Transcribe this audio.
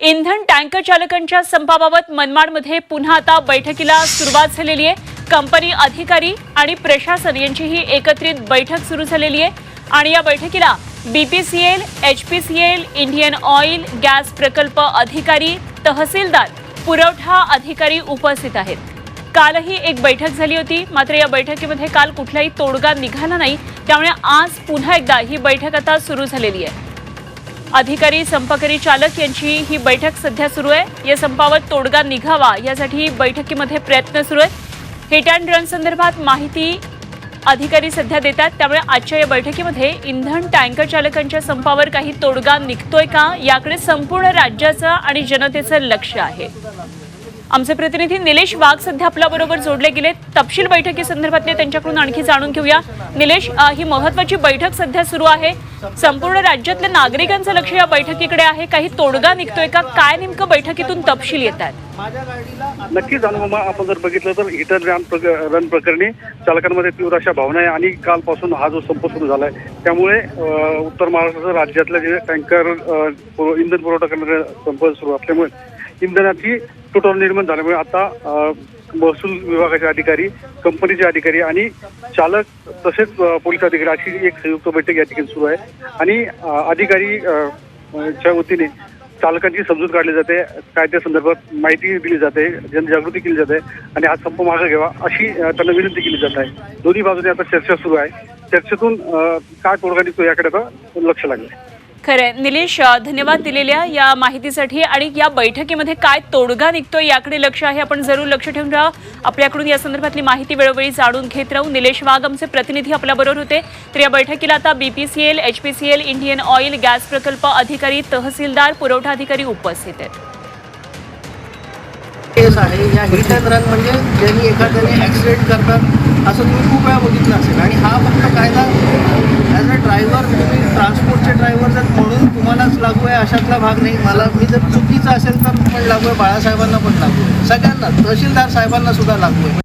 इंधन टँकर चालकांच्या संपाबाबत मनमाडमध्ये पुन्हा आता बैठकीला सुरुवात झालेली आहे. कंपनी अधिकारी आणि प्रशासन यांची ही एकत्रित बैठक सुरू झालेली आहे. आणि या बैठकीला BPCL L Indian oil gas प्रकल्प अधिकारी तहसीलदार पुरवठा अधिकारी उपस्थित आहेत. कालही एक बैठक झाली होती. मात्र या बैठकीमध्ये काल कुठलाही तोडगा निघाला नाही. त्यामुळे आज पुन्हा एकदा ही बैठक आता सुरू झालेली आहे. अधिकारी संपकरी चालक यांची ही बैठक सध्या सुरू आहे. या संपावर तोडगा निघावा यासाठी बैठकीमध्ये प्रयत्न सुरू आहेत. हिट अँड रन संदर्भात माहिती अधिकारी सध्या देतात. त्यामुळे आजच्या या बैठकीमध्ये इंधन टँकर चालकांच्या संपावर काही तोडगा निघतोय का? याकडे संपूर्ण राज्याचं आणि जनतेचं लक्ष आहे. आमचे प्रतिनिधी निलेश वाघ सध्या आपल्याबरोबर जोडले गेले तपशील बैठकीसंदर्भातले त्यांच्याकडून आणखी जाणून घेऊया. निलेश ही महत्वाची बैठक सध्या सुरू आहे. संपूर्ण राज्यातल्या नागरिकांचं लक्ष या बैठकीकडे आहे. काही तोडगा निघतोय का? काय नेमकं बैठकीतून तपशील येत आहेत? नक्कीच अनुपमा आपण जर बघितलं तर हिटर रन रन प्रकरणी चालकांमध्ये तीव्र अशा भावना आहे आणि कालपासून हा जो संप सुरू झाला आहे त्यामुळे उत्तर महाराष्ट्र राज्यातल्या जे टँकर इंधन पुरवठा करणारे संप सुरू असल्यामुळे इंधनाची तुटवडा निर्माण झाल्यामुळे आता महसूल विभागाचे अधिकारी कंपनीचे अधिकारी आणि चालक तसेच पोलीस अधिकारी अशी एक संयुक्त बैठक या ठिकाणी सुरू आहे. आणि अधिकारी च्या वतीने चालकांची समजूत काढली जाते कायद्या संदर्भात माहिती दिली जाते जनजागृती केली जाते आणि हा संप मागे घ्यावा अशी त्यांना विनंती केली जात आहे. दोन्ही बाजूने आता चर्चा सुरू आहे. चर्चेतून काय तोडगा निघतो याकडे आता लक्ष लागलं खरंय निलेश धन्यवाद दिलेल्या या माहितीसाठी आणि या बैठकीमध्ये काय तोडगा निघतोय याकडे लक्ष आहे. आपण जरूर लक्ष ठेवून राहा. आपल्याकडून या संदर्भातली माहिती वेळोवेळी जाणून घेत राहू. निलेश वाघ आमचे प्रतिनिधी आपल्याबरोबर होते. तर या बैठकीला आता BPCL HPCL Indian oil gas प्रकल्प अधिकारी तहसीलदार पुरवठा अधिकारी उपस्थित आहेत. केस आहे. या हिट अँड रन म्हणजे ज्यांनी एखाद्याने ॲक्सिडेंट करतात असं तुम्ही खूप वेळा बघितलं असेल. आणि हा फक्त कायदा ॲज अ ड्रायव्हर तुम्ही ट्रान्सपोर्ट ड्रायव्हर जर म्हणून तुम्हालाच लागू आहे अशातला भाग नाही. मला मी जर चुकीचं असेल तर पण लागू आहे बाळासाहेबांना पण लागू आहे. सगळ्यांना तहसीलदार साहेबांना सुद्धा लागू आहे.